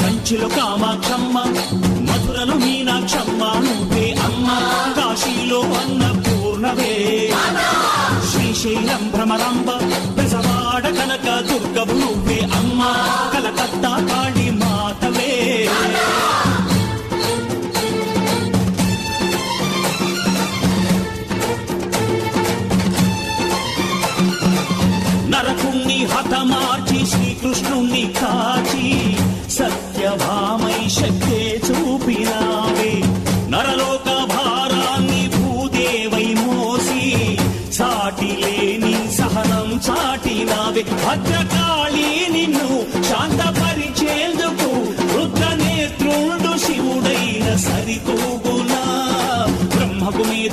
కంచిలో కామాక్షమ్మ మధురలో మీనాక్షమ్మ నువ్వే అమ్మ కాశీలో అన్న పూర్ణవే శ్రీశైలం భ్రమరాంబ బెజవాడ కనక దుర్గవు నువ్వే అమ్మ కలకత్తా కాళ నరకుణ్ణి హతమార్చి శ్రీకృష్ణుణ్ణి కాచి సత్యభామై శక్తే చూపినావే. నరలోక భారాన్ని భూదేవై మోసి సాటి లేని సహనం చాటినావే. భద్రకాళి నిన్ను శాంతపరిచేందుకు రుద్ర నేత్రుండు శివుడైన సరితూగునా. బ్రహ్మకు మీద